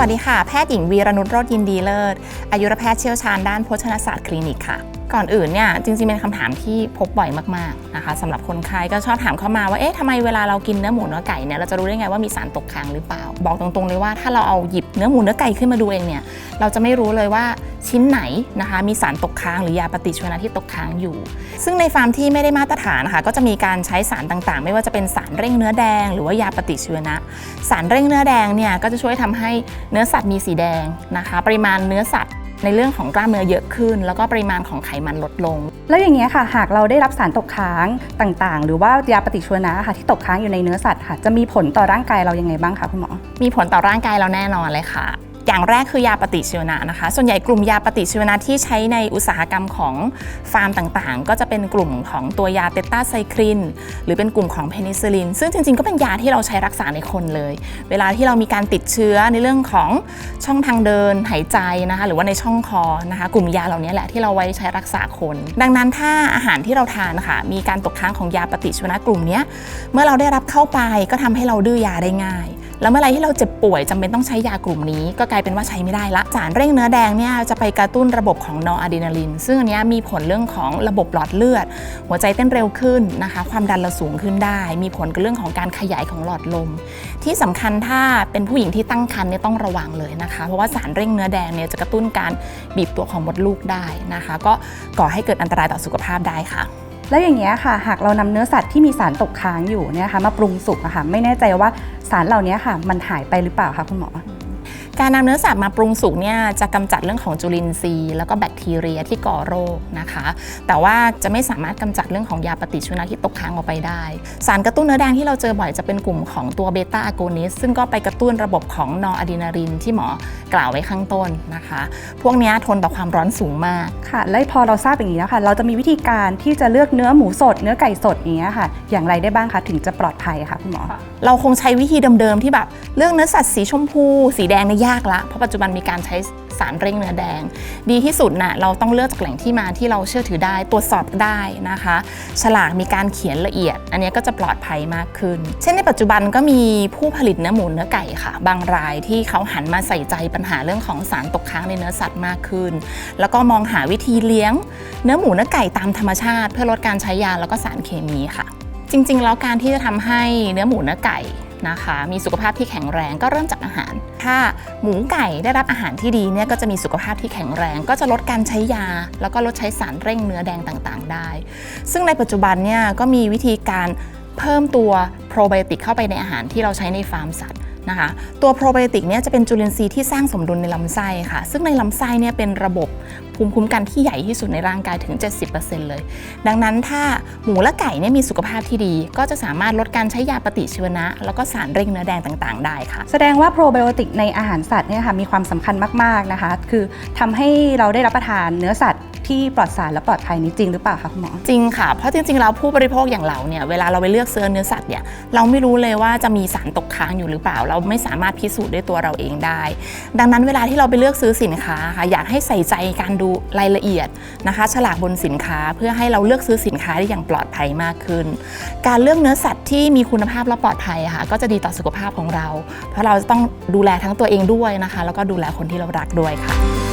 วัสดีค่ะ แพทย์หญิงวีรนุชโรจยินดีเลิศอายุรแพทย์เชี่ยวชาญด้านโภชนาศาสตร์คลินิกค่ะ ก่อนอื่นเนี่ยจริงๆเป็นคำถามที่พบบ่อยมากๆนะคะสำหรับคนไข้ก็ชอบถามเข้ามาว่าเอ๊ะทำไมเวลาเรากินเนื้อหมูเนื้อไก่เนี่ยเราจะรู้ได้ไงว่ามีสารตกค้างหรือเปล่า บอกตรงๆเลยว่าถ้าเราเอาหยิบเนื้อหมูเนื้อไก่ขึ้นมาดูเองเนี่ยเราจะไม่รู้เลยว่าชิ้นไหนนะคะมีสารตกค้างหรือยาปฏิชีวนะที่ตกค้างอยู่ ซึ่งในฟาร์มที่ไม่ได้มาตรฐานนะคะก็จะมีการใช้สารต่างๆ ไม่ว่าจะเป็นสารเร่งเนื้อแดง หรือว่ายาปฏิชีวนะ สารเร่งเนื้อแดงเนี่ยก็จะช่วยทำให้เนื้อสัตว์มีสีแดงนะคะ ปริมาณเนื้อสัตว์ ในเรื่องของกล้ามเนื้อเยอะขึ้น แล้วก็ปริมาณของไขมันลดลง แล้วอย่างเงี้ยค่ะ หากเราได้รับสารตกค้างต่างๆ หรือว่ายาปฏิชีวนะค่ะที่ตกค้างอยู่ในเนื้อสัตว์ค่ะจะมีผลต่อร่างกายเรายังไงบ้างคะคุณหมอ มีผลต่อร่างกายเราแน่นอนเลยค่ะ อย่างแรกคือยาปฏิชีวนะนะคะ ส่วนใหญ่กลุ่มยาปฏิชีวนะที่ใช้ในอุตสาหกรรมของฟาร์มต่างๆ ก็จะเป็นกลุ่มของตัวยาเตต้าไซคลิน หรือเป็นกลุ่มของเพนิซิลิน ซึ่งจริงๆ ก็เป็นยาที่เราใช้รักษาในคนเลย เวลาที่เรามีการติดเชื้อในเรื่องของช่องทางเดินหายใจนะคะ หรือว่าในช่องคอนะคะ กลุ่มยาเหล่านี้แหละที่เราไว้ใช้รักษาคน ดังนั้นถ้าอาหารที่เราทานนะคะมีการตกค้างของยาปฏิชีวนะกลุ่มนี้เมื่อเราได้รับเข้าไปก็ทำให้เราดื้อยาได้ง่าย แล้วเมื่อไรที่เราเจ็บป่วยจำเป็นต้องใช้ยากลุ่มนี้ ก็กลายเป็นว่าใช้ไม่ได้ละสารเร่งเนื้อแดงเนี่ยจะไปกระตุ้นระบบของนอร์อะดรีนาลิน ซึ่งอันนี้มีผลเรื่องของระบบหลอดเลือด หัวใจเต้นเร็วขึ้นนะคะ ความดันเราสูงขึ้นได้ มีผลกับเรื่องของการขยายของหลอดลม ที่สำคัญถ้าเป็นผู้หญิงที่ตั้งครรภ์เนี่ยต้องระวังเลยนะคะ เพราะว่าสารเร่งเนื้อแดงเนี่ยจะกระตุ้นการบีบตัวของมดลูกได้นะคะ ก็ก่อให้เกิดอันตรายต่อสุขภาพได้ค่ะแล้วอย่างเงี้ยค่ะ หากเรานำเนื้อสัตว์ที่มีสารตกค้างอยู่เนี่ยค่ะมาปรุงสุกอะค่ะไม่แน่ใจว่า สารเหล่านี้ค่ะ มันหายไปหรือเปล่าคะคุณหมอ การนำเนื้อสัตว์มาปรุงสุกเนี่ยจะกำจัดเรื่องของจุลินทรีย์ แล้วก็แบคทีเรียที่ก่อโรคนะคะ แต่ว่าจะไม่สามารถกำจัดเรื่องของยาปฏิชีวนะที่ตกค้างออกไปได้ สารกระตุ้นเนื้อแดงที่เราเจอบ่อยจะเป็นกลุ่มของตัวเบต้าอะโกนิสซึ่งก็ไปกระตุ้นระบบของนอร์อะดรีนาลินที่หมอ กล่าวไว้ข้างต้นนะคะ พวกเนี้ยทนต่อความร้อนสูงมากค่ะแล้วพอเราทราบอย่างนี้แล้วค่ะ เราจะมีวิธีการที่จะเลือกเนื้อหมูสด เนื้อไก่สดอย่างเงี้ยค่ะ อย่างไรได้บ้างคะถึงจะปลอดภัยค่ะคุณหมอ เราคงใช้วิธีเดิมๆที่แบบเลือกเนื้อสัตว์สีชมพู สีแดงเนี่ยยากละเพราะปัจจุบันมีการใช้ สารเร่งเนื้อแดง ดีที่สุดน่ะเราต้องเลือกจากแหล่งที่มาที่เราเชื่อถือได้ตรวจสอบได้นะคะ ฉลากมีการเขียนละเอียด อันนี้ก็จะปลอดภัยมากขึ้น เช่นในปัจจุบันก็มีผู้ผลิตเนื้อหมูเนื้อไก่ค่ะ บางรายที่เขาหันมาใส่ใจปัญหาเรื่องของสารตกค้างในเนื้อสัตว์มากขึ้น แล้วก็มองหาวิธีเลี้ยง เนื้อหมูเนื้อไก่ตามธรรมชาติ เพื่อลดการใช้ยาแล้วก็สารเคมีค่ะ จริงๆ แล้วการที่จะทำให้เนื้อหมูเนื้อไก่ นะคะ มีสุขภาพที่แข็งแรงก็เริ่มจากอาหาร ถ้าหมูไก่ได้รับอาหารที่ดีเนี่ยก็จะมีสุขภาพที่แข็งแรง ก็จะลดการใช้ยา แล้วก็ลดใช้สารเร่งเนื้อแดงต่างๆ ได้ ซึ่งในปัจจุบันเนี่ยก็มีวิธีการเพิ่มตัวโปรไบโอติกเข้าไปในอาหารที่เราใช้ในฟาร์มสัตว์ นะคะตัวโปรไบโอติกเนี่ยจะเป็นจุลินทรีย์ที่สร้างสมดุลในลำไส้ค่ะ ซึ่งในลำไส้เนี่ยเป็นระบบภูมิคุ้มกันที่ใหญ่ที่สุดในร่างกายถึง 70%เลย ดังนั้นถ้าหมูและไก่เนี่ยมีสุขภาพที่ดี ก็จะสามารถลดการใช้ยาปฏิชีวนะ แล้วก็สารเร่งเนื้อแดงต่างๆ ได้ค่ะ แสดงว่าโปรไบโอติกในอาหารสัตว์เนี่ยค่ะมีความสำคัญมากๆนะคะ คือทำให้เราได้รับประทานเนื้อสัตว์ ที่ปลอดสารและปลอดภัยนี้จริงหรือเปล่าคะคุณหมอ จริงค่ะ เพราะจริงๆแล้วผู้บริโภคอย่างเราเนี่ยเวลาเราไปเลือกซื้อเนื้อสัตว์เนี่ยเราไม่รู้เลยว่าจะมีสารตกค้างอยู่หรือเปล่า เราไม่สามารถพิสูจน์ด้วยตัวเราเองได้ ดังนั้นเวลาที่เราไปเลือกซื้อสินค้าค่ะอยากให้ใส่ใจการดูรายละเอียดนะคะ ฉลากบนสินค้าเพื่อให้เราเลือกซื้อสินค้าได้อย่างปลอดภัยมากขึ้น การเลือกเนื้อสัตว์ที่มีคุณภาพและปลอดภัยค่ะก็จะดีต่อสุขภาพของเรา เพราะเราจะต้องดูแลทั้งตัวเองด้วยนะคะ แล้วก็ดูแลคนที่เรารักด้วยค่ะ